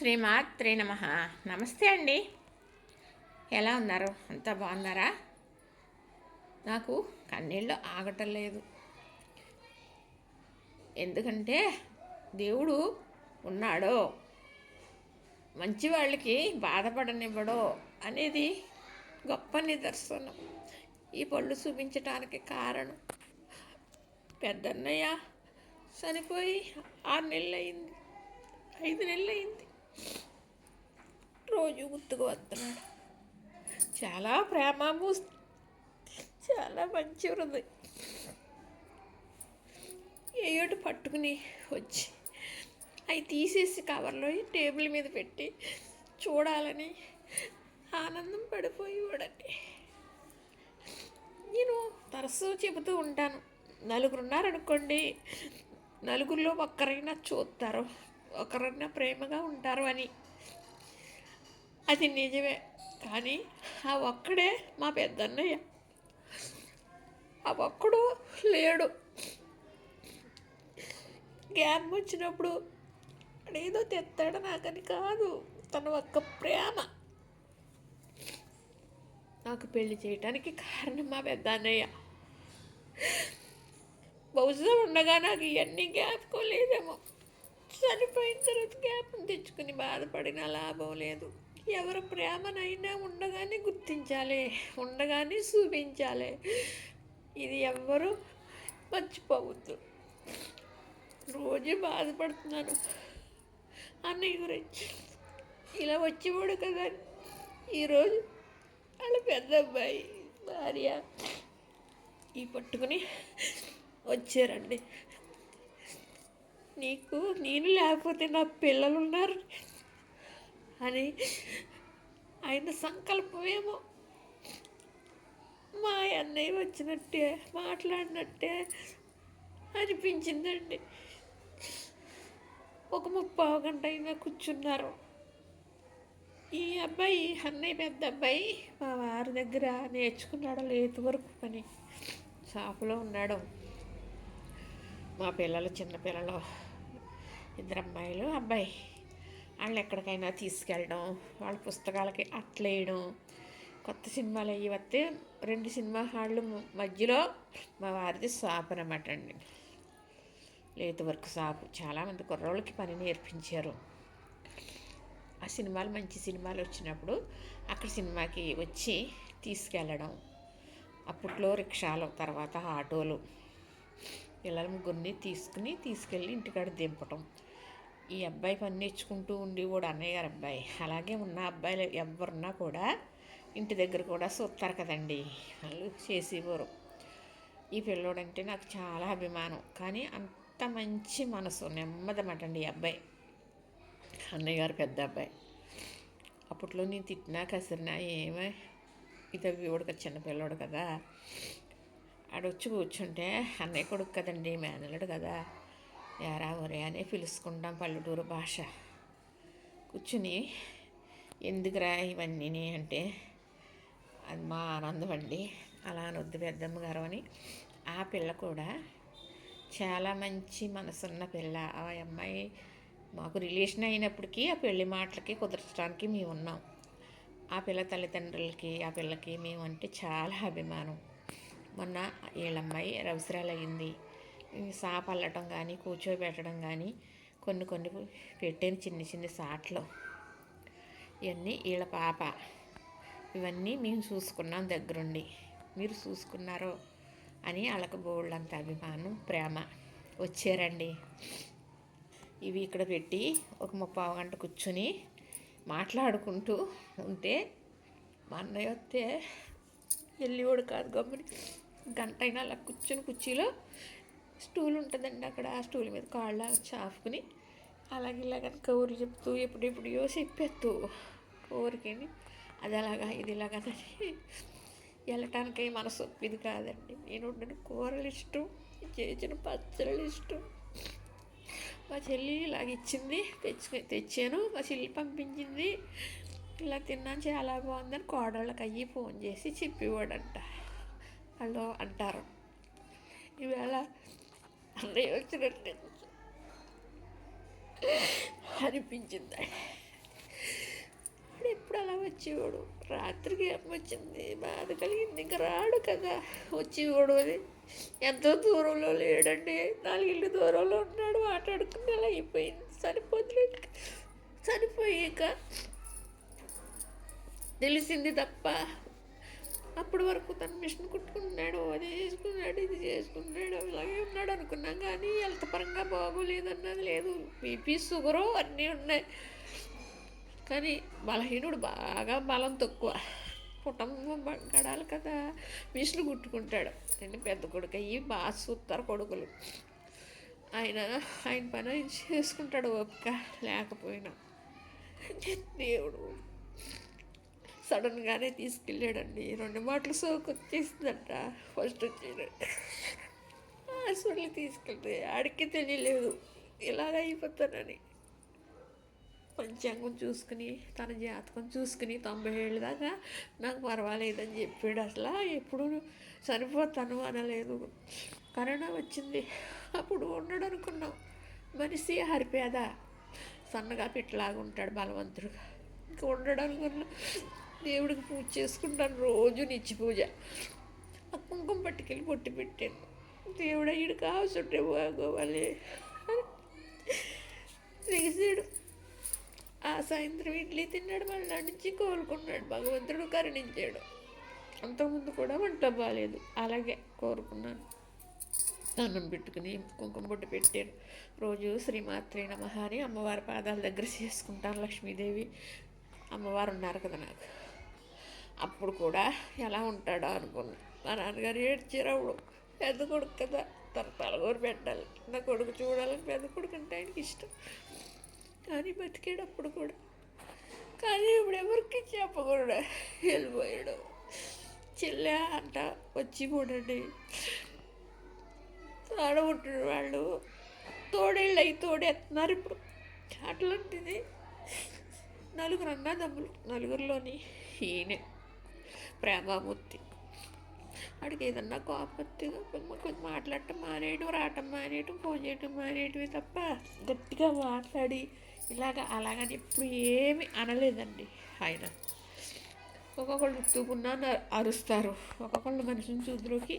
శ్రీమాత్రే నమ. నమస్తే అండి. ఎలా ఉన్నారు? అంతా బాగున్నారా? నాకు కన్నీళ్ళు ఆగటం లేదు. ఎందుకంటే దేవుడు ఉన్నాడో మంచి వాళ్ళకి బాధపడనివ్వడో అనేది గొప్ప నిదర్శనం. ఈ పళ్ళు చూపించటానికి కారణం పెద్దన్నయ్య చనిపోయి ఆరు నెలలు అయింది ఐదు నెలలు అయింది రోజు గుర్తుకు వస్తున్నాడు. చాలా ప్రేమ చాలా మంచి హృదయం ఏయోటి పట్టుకుని వచ్చి అవి తీసేసి కవర్లో టేబుల్ మీద పెట్టి చూడాలని ఆనందం పడిపోయేవాడండి. నేను తరచూ చెబుతూ ఉంటాను నలుగురున్నారనుకోండి నలుగురిలో ఒక్కరైనా చూస్తారు. ఒకరైనా ప్రేమగా ఉంటారు అని. అది నిజమే కానీ ఆ ఒక్కడే మా పెద్దన్నయ్య. ఆ ఒక్కడు లేడు. గ్యాప్ వచ్చినప్పుడు ఏదో తెస్తాడు నాకని కాదు తన ఒక్క ప్రేమ. నాకు పెళ్ళి చేయటానికి కారణం మా పెద్ద అన్నయ్య బహుశా ఉండగా నాకు ఇవన్నీ జ్ఞాపకం లేదేమో. చనిపోయిన తర్వాత జ్ఞాపం తెచ్చుకుని బాధపడిన లాభం లేదు. ఎవరు ప్రేమనైనా ఉండగానే గుర్తించాలి ఉండగానే చూపించాలి. ఇది ఎవ్వరూ మర్చిపోవద్దు. రోజు బాధపడుతున్నాను అన్నయ్య గురించి. ఇలా వచ్చేవాడు కదా. ఈరోజు వాళ్ళ పెద్ద అబ్బాయి భార్య. ఈ పట్టుకుని వచ్చారండి. నీకు నేను లేకపోతే నా పిల్లలు ఉన్నారు అని ఆయన సంకల్పమేమో. మా అన్నయ్య వచ్చినట్టే మాట్లాడినట్టే అనిపించిందండి. ఒక ముప్పావు గంట అయినా కూర్చున్నారు. ఈ అబ్బాయి అన్నయ్య పెద్ద అబ్బాయి మా వారి దగ్గర నేర్చుకున్నాడు లేదు వరకు పని. షాపులో ఉన్నాడు. మా పిల్లలు చిన్నపిల్లలు ఇద్దరు అమ్మాయిలు అబ్బాయి వాళ్ళు ఎక్కడికైనా తీసుకెళ్ళడం వాళ్ళ పుస్తకాలకి అట్లేయడం కొత్త సినిమాలు అవి వస్తే రెండు సినిమా హాళ్ళు మధ్యలో మా వారిది షాప్ అనమాట అండి. లేత వర్క్ షాపు చాలామంది కుర్రోళ్ళకి పని నేర్పించారు. ఆ సినిమాలు మంచి సినిమాలు వచ్చినప్పుడు అక్కడ సినిమాకి వచ్చి తీసుకెళ్ళడం. అప్పట్లో రిక్షాలు తర్వాత ఆటోలు. పిల్లల ముగ్గురిని తీసుకుని తీసుకెళ్ళి ఇంటికాడ దింపటం. ఈ అబ్బాయి పని నేర్చుకుంటూ ఉండి అన్నయ్య గారు అబ్బాయి. అలాగే ఉన్న అబ్బాయిలు ఎవరున్నా కూడా ఇంటి దగ్గర కూడా చూస్తారు కదండి. వాళ్ళు చేసేవారు. ఈ పిల్లోడంటే నాకు చాలా అభిమానం. కానీ అంత మంచి మనసు నెమ్మదమాట అండి ఈ అబ్బాయి. అన్నయ్య గారు పెద్ద అబ్బాయి. అప్పట్లో నేను తిట్టినా కసిరినా ఏమే. ఇది వీడు కదా చిన్నపిల్లోడు కదా. ఆడొచ్చి కూర్చుంటే అన్నయ్య కొడుకు కదండి మేనలుడు కదా. యారా ఒరే అని పిలుచుకుంటాం పల్లెటూరు భాష. కూర్చుని ఎందుకురా ఇవన్నీ అంటే అది మా ఆనందం అండి. అలా అనొద్దు పెద్దమ్మ గారు అని ఆ పిల్ల కూడా చాలా మంచి మనసున్న పిల్ల. ఆ అమ్మాయి మాకు రిలేషన్ అయినప్పటికీ ఆ పెళ్ళి మాటలకి కుదర్చడానికి మేము ఉన్నాం. ఆ పిల్ల తల్లిదండ్రులకి ఆ పిల్లకి మేము అంటే చాలా అభిమానం. మొన్న వీళ్ళమ్మాయి అవసరాలయ్యింది అయింది అల్లటం కానీ కూర్చోబెట్టడం కానీ కొన్ని కొన్ని పెట్టాను చిన్న చిన్న సాట్లు. ఇవన్నీ వీళ్ళ పాప. ఇవన్నీ మేము చూసుకున్నాం దగ్గరుండి. మీరు చూసుకున్నారో అని వాళ్ళకు బోళ్ళంత అభిమానం ప్రేమ వచ్చారండి. ఇవి ఇక్కడ పెట్టి ఒక ముప్పావు గంట కూర్చుని మాట్లాడుకుంటూ ఉంటే మా అన్నయ్య వస్తే వెళ్ళి కాదు గమ్మని. గంట అయినా అలా కూర్చుని కుర్చీలో స్టూల్ ఉంటుందండి అక్కడ ఆ స్టూల్ మీద కాళ్ళ చాపుకుని అలాగే ఇలాగ కౌరు చెప్తూ ఎప్పుడెప్పుడో చెప్పేస్తూ ఊరికేని అది అలాగా ఇది ఇలాగదని వెళ్ళటానికి మనసు ఇది కాదండి. నేను వండిన కూరలు ఇష్టం చేసిన పచ్చళ్ళు ఇష్టం. మా చెల్లి ఇలాగ ఇచ్చింది తెచ్చుకొని తెచ్చాను మా చెల్లి పంపించింది. ఇలా తిన్నాను చాలా బాగుందని కోడళ్ళకి అయ్యి ఫోన్ చేసి చెప్పేవాడంట. అని అంటారు. ఈవేళ అన్నయ్య వచ్చినట్టు అనిపించింది. అలా వచ్చేవాడు? రాత్రికి ఏమొచ్చింది బాధ కలిగింది. ఇంకా రాడు కదా వచ్చేవాడు అది ఎంతో దూరంలో లేడండి. నాలుగిళ్ళు దూరంలో ఉన్నాడు. మాట్లాడుకుని అలా అయిపోయింది. సరిపోతుంది. చనిపోయాక తెలిసింది తప్ప అప్పటి వరకు తను మిషన్ కుట్టుకున్నాడు అది చేసుకున్నాడు ఇది చేసుకున్నాడు ఇలాగే ఉన్నాడు అనుకున్నాం. కానీ హెల్త్ పరంగా బాగోలేదన్నది లేదు. బీపీ షుగరు అన్నీ ఉన్నాయి. కానీ బలహీనుడు బాగా బలం తక్కువ. కుటుంబం గడాలి కదా. మిషన్ కుట్టుకుంటాడు. అంటే పెద్ద కొడుకు అయ్యి బాగా చూస్తారు కొడుకులు. ఆయన ఆయన పని ఆయన చేసుకుంటాడు ఓపిక లేకపోయినా. దేవుడు. సడన్గానే తీసుకెళ్ళాడండి. రెండు మాటలు సోకు వచ్చేసిందంట ఫస్ట్ వచ్చాడు హాస్పిటల్ తీసుకెళ్తే ఆడికి తెలియలేదు. ఇలాగ అయిపోతానని. పంచాంగం చూసుకుని తన జాతకం చూసుకుని తొంభై ఏళ్ళ దాకా నాకు పర్వాలేదని చెప్పాడు. అసలు ఎప్పుడు చనిపోతాను అనలేదు. కరోనా వచ్చింది. అప్పుడు ఉండడు అనుకున్నాం. మనిషి హరిపేద. సన్నగా పిట్టలాగా ఉంటాడు బలవంతుడుగా. ఇంకా ఉండడు అనుకున్నాం. దేవుడికి పూజ చేసుకుంటాను రోజు నిత్య పూజ. ఆ కుంకుమ పట్టుకెళ్ళి పొట్టి పెట్టాను. దేవుడు అయ్యుడు కావచ్చుంటే బాగోవాలి నెగిసాడు ఆ సాయంత్రం ఇడ్లీ తిన్నాడు మళ్ళీ నుంచి కోలుకున్నాడు భగవంతుడు కరుణించాడు. అంతకుముందు కూడా వంట బాగాలేదు అలాగే కోరుకున్నాను. అన్నం పెట్టుకుని కుంకుమ బొట్టు పెట్టాను. రోజు శ్రీమాత్రి నమః అని అమ్మవారి పాదాల దగ్గర చేసుకుంటాను లక్ష్మీదేవి. అమ్మవారు ఉన్నారు కదా నాకు. అప్పుడు కూడా ఎలా ఉంటాడో అనుకున్నా. మా నాన్నగారు ఏడ్చారు పెద్ద కొడుకు కదా. తన తలగూరు పెట్టాలి నా కొడుకు చూడాలని పెద్ద కొడుకు అంటే ఆయనకి ఇష్టం. కానీ బతికేటప్పుడు అప్పుడు కూడా. కానీ ఇప్పుడు ఎవరికి చెప్పకూడదు. వెళ్ళిపోయాడు. చెల్లె అంట వచ్చి కూడండి. ఆడబుట్టిన వాళ్ళు తోడేళ్ళు అయి తోడేస్తున్నారు ఇప్పుడు. అట్లాంటిది నలుగురు అన్నదమ్ములు. నలుగురిలోని ఈయనే. ప్రేమామూర్తి వాడికి ఏదన్నా కోపత్తిగా కొంచెం మాట్లాడటం మానేయడం రావటం మానేయటం ఫోన్ చేయటం మానేయటమే తప్ప గట్టిగా మాట్లాడి ఇలాగ అలాగని ఎప్పుడు ఏమి అనలేదండి ఆయన. ఒక్కొక్కళ్ళు ఉత్తుకున్నా అరుస్తారు. ఒక్కొక్కళ్ళు మనిషిని చూదులోకి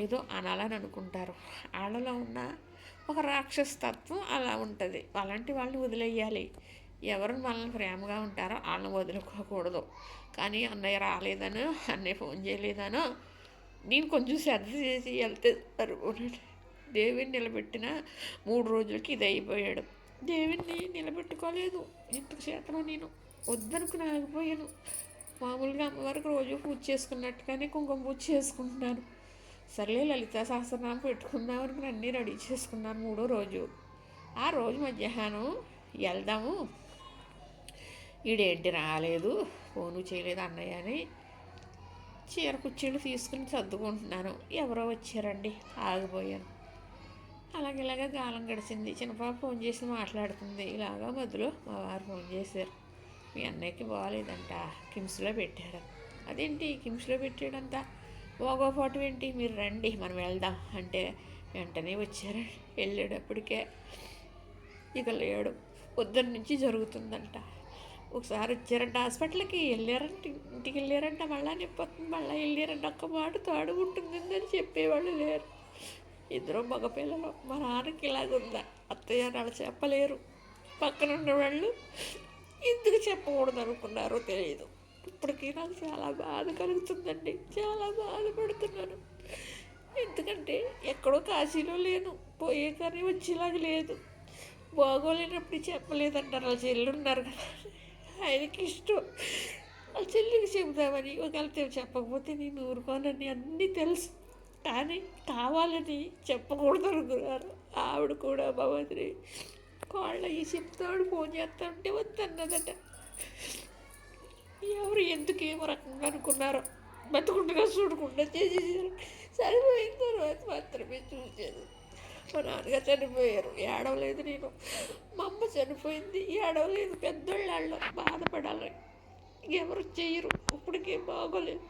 ఏదో అనాలని అనుకుంటారు. వాళ్ళలో ఉన్న ఒక రాక్షసతత్వం అలా ఉంటుంది. అలాంటి వాళ్ళని వదిలేయాలి. ఎవరు మనల్ని ప్రేమగా ఉంటారో వాళ్ళని వదులుకోకూడదు. కానీ అన్నయ్య రాలేదనో అన్నయ్య ఫోన్ చేయలేదనో నేను కొంచెం శ్రద్ధ చేసి వెళ్తే సరిపోనండి దేవిని నిలబెట్టిన మూడు రోజులకి ఇది అయిపోయాడు. దేవిని నిలబెట్టుకోలేదు. ఇంతకు చేతను నేను వద్దనుకుని ఆగిపోయాను. మామూలుగా అమ్మవారికి రోజు పూజ చేసుకున్నట్టుగానే కుంకుమ పూజ చేసుకుంటున్నాను. సర్లే లలిత సహస్రనామం పెట్టుకుందామని అన్నీ రెడీ చేసుకున్నాను మూడో రోజు. ఆ రోజు మధ్యాహ్నం వెళ్దాము. ఈడేంటి రాలేదు ఫోను చేయలేదు అన్నయ్య అని చీర కుర్చీలు తీసుకుని సర్దుకుంటున్నాను. ఎవరో వచ్చారండి ఆగిపోయాను. అలాగే ఇలాగ కాలం గడిచింది. చిన్నపాప ఫోన్ చేసి మాట్లాడుతుంది. ఇలాగా మధ్యలో మా వారు ఫోన్ చేశారు. మీ అన్నయ్యకి బాగాలేదంట కిమ్స్లో పెట్టారు. అదేంటి కిమ్స్లో పెట్టాడంతా? పోగోపోవటం ఏంటి? మీరు రండి మనం వెళ్దాం అంటే వెంటనే వచ్చారు. వెళ్ళేటప్పటికే ఇక లేడు. పొద్దున్న నుంచి జరుగుతుందంట. ఒకసారి వచ్చారంట హాస్పిటల్కి వెళ్ళారంట ఇంటికి వెళ్ళారంట మళ్ళా నొప్పి మళ్ళీ వెళ్ళారంట ఒక్క మాట తాడు ఉంటుందని చెప్పేవాళ్ళు లేరు. ఇద్దరు మగపిల్లలు మా నాన్నకి ఇలాగుందా అత్తయ్య అలా చెప్పలేరు. పక్కన ఉన్న వాళ్ళు ఎందుకు చెప్పకూడదు అనుకున్నారో తెలియదు ఇప్పటికీ నాకు చాలా బాధ కలుగుతుందండి చాలా బాధపడుతున్నాను ఎందుకంటే ఎక్కడో కాశీలో లేను పోయే కానీ వచ్చేలాగా లేదు. బాగోలేనప్పుడు చెప్పలేదంటారు వాళ్ళు చెల్లి ఉన్నారు కదా. ఆయనకి ఇష్టం వాళ్ళ చెల్లికి చెబుదామని ఒకవేళ చెప్పకపోతే నేను ఊరుకోనని అన్నీ తెలుసు. కానీ కావాలని చెప్పకూడదు అనుకున్నారు. ఆవిడ కూడా భగవతిని కోళ్ళ ఈ చెప్తాడు ఫోన్ చేస్తా ఉంటే వద్దన్నదట. ఎవరు ఎందుకు ఏమో రకంగా అనుకున్నారో. బతుకుండగా చూడకుండా చేసేసారు. సరిపోయిన తర్వాత మాత్రమే చూసేది. మా నాన్నగారు చనిపోయారు. ఏడవలేదు నేను. మా అమ్మ చనిపోయింది. ఏడవలేదు. పెద్దోళ్ళు బాధపడాలి. ఎవరు చేయరు. ఇప్పటికే బాగోలేదు.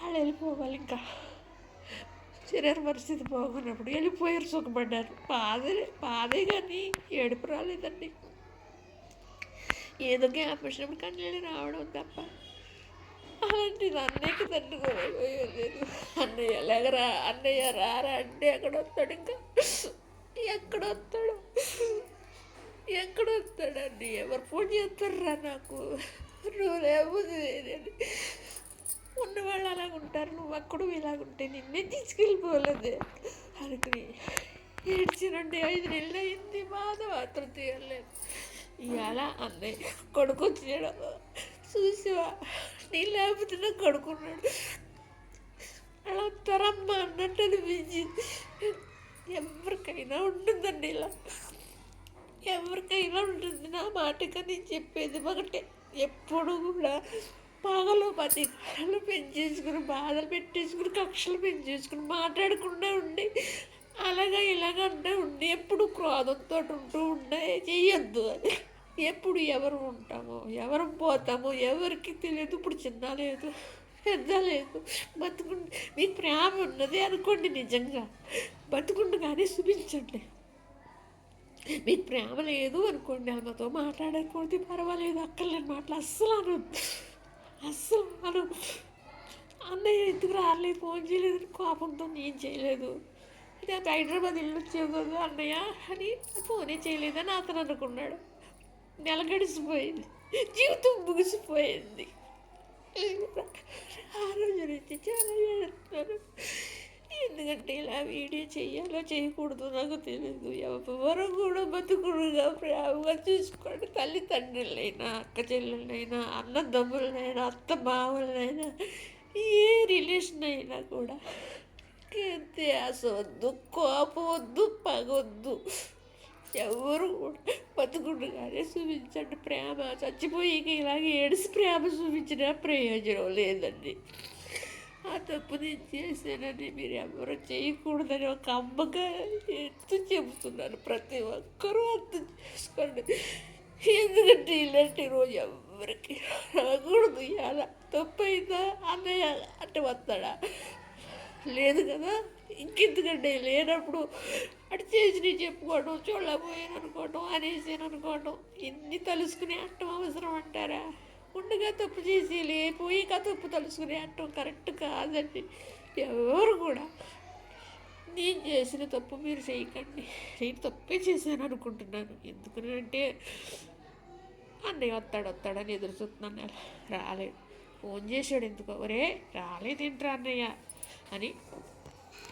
వాళ్ళు వెళ్ళిపోవాలి ఇంకా. శరీర పరిస్థితి బాగున్నప్పుడు వెళ్ళిపోయారు సుఖపడ్డారు. బాధే బాధే కానీ ఏడుపు రాలేదండి. ఏదో గ్యాప్ వచ్చినప్పుడు కన్నీళ్ళు రావడం తప్ప. అలాంటి అన్నయ్యకి తట్టుకోలేకపోయాను నేను అన్నయ్య లేకరా అన్నయ్య రారా? అంటే ఎక్కడ వస్తాడు ఇంకా? ఎక్కడ వస్తాడు ఎక్కడ వస్తాడండి ఎవరు ఫోన్ చేస్తారా నాకు? నువ్వు లేకపోతే ఉన్నవాళ్ళు అలాగ ఉంటారు. నువ్వు అక్కడ ఇలాగుంటే నిన్నే తీసుకెళ్ళిపోలేదు. అనుకుని ఏడ్చినండి ఐదు నెలలు అయింది. బాధ మాత్రం తీయలేదు ఇవాళ అన్నయ్య కొడుకు వచ్చాడు. చూసావా? లేకపోతే నా కొడుకున్నాడు. అలా వస్తారమ్మా అన్నట్టు అనిపించింది. ఎవరికైనా ఉంటుందండి ఇలా. ఎవరికైనా ఉంటుంది. నా మాటగా నేను చెప్పేది ఒకటే. ఎప్పుడు కూడా పగలు పది కళలు పెంచేసుకుని బాధలు పెట్టేసుకుని కక్షలు పెంచేసుకుని మాట్లాడకుండా ఉండి అలాగా ఇలాగ అంటే ఉండి ఎప్పుడు క్రోధంతో ఉంటూ ఉండే చెయ్యొద్దు అది ఎప్పుడు ఎవరు ఉంటామో ఎవరు పోతామో ఎవరికి తెలియదు. ఇప్పుడు చిన్న లేదు పెద్ద లేదు. బతుకుండి మీ ప్రేమ ఉన్నది అనుకోండి నిజంగా. బతుకుండు కానీ చూపించండి మీకు ప్రేమ లేదు అనుకోండి ఆమెతో మాట్లాడకపోతే పర్వాలేదు. అక్కర్లేని మాటలు అస్సలు అనొద్దు. అస్సలు అను అన్నయ్య ఎందుకు రాలేదు? ఫోన్ చేయలేదు కోపంతో నేను చేయలేదు. ఇదే హైదరాబాద్ ఇల్లు వచ్చేది అన్నయ్య అని ఫోనే చేయలేదని అతను అనుకున్నాడు. నెల గడిచిపోయింది. జీవితం ముగిసిపోయింది. ఆ రోజు నుంచి చాలా చేస్తున్నాను ఎందుకంటే ఇలా వీడియో చేయాలో చేయకూడదు నాకు తెలియదు ఎవరు కూడా బతుకుడుగా ప్రేమగా చూసుకోండి. తల్లిదండ్రులైనా అక్క చెల్లెళ్ళైనా అన్నదమ్ములనైనా అత్త మామలనైనా ఏ రిలేషన్ అయినా కూడా ధ్యాస వద్దు. కోపం వద్దు పగొద్దు ఎవరు కూడా కానీ చూపించండి ప్రేమ. చచ్చిపోయి ఇలాగే ఏడిసి ప్రేమ చూపించిన ప్రయోజనం లేదండి. ఆ తప్పు నేను చేశానని మీరు ఎవరు చేయకూడదని ఒక అమ్మగా ఎత్తు చెబుతున్నాను. ప్రతి ఒక్కరూ అర్థం చేసుకోండి. ఎందుకంటే ఇలాంటి రోజు ఎవరికి రాకూడదు. ఇలా తప్పు అయిందా అన్నయ్య అంటే వస్తాడా? లేదు కదా? ఇంకెందుకంటే లేనప్పుడు అటు చేసినవి చెప్పుకోవడం చూడలేకపోయాను అనుకోవడం అనేసాను అనుకోవడం ఇన్ని తలుసుకునే అట్టం అవసరం అంటారా? ఉండగా తప్పు చేసి లేపోయాక తప్పు తలుసుకునే అట్టం కరెక్ట్ కాదండి. ఎవరు కూడా నేను చేసిన తప్పు మీరు చేయకండి. నేను తప్పే చేశాను అనుకుంటున్నాను. ఎందుకంటే అన్నయ్య వస్తాడు వస్తాడని ఎదురు చూస్తున్నాను రాలేడు ఫోన్ చేశాడు ఎందుకు. ఒరే రాలేదేంట్రా అన్నయ్య అని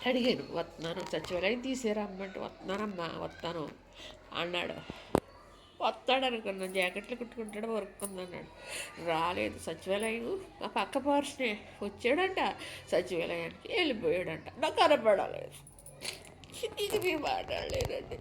అడిగాను వస్తున్నాను సచివాలయం తీసారా అమ్మంటే వస్తున్నానమ్మా వస్తాను అన్నాడు. వస్తాడు అనుకున్నాను జాకెట్లు కుట్టుకుంటాడు వర్క్ ఉందన్నాడు రాలేదు సచివాలయం ఆ పక్క పార్స్నే వచ్చాడంట సచివాలయానికి వెళ్ళిపోయాడంట. నాకు కనపడలేదు. ఇది మీరు మాట్లాడలేదండి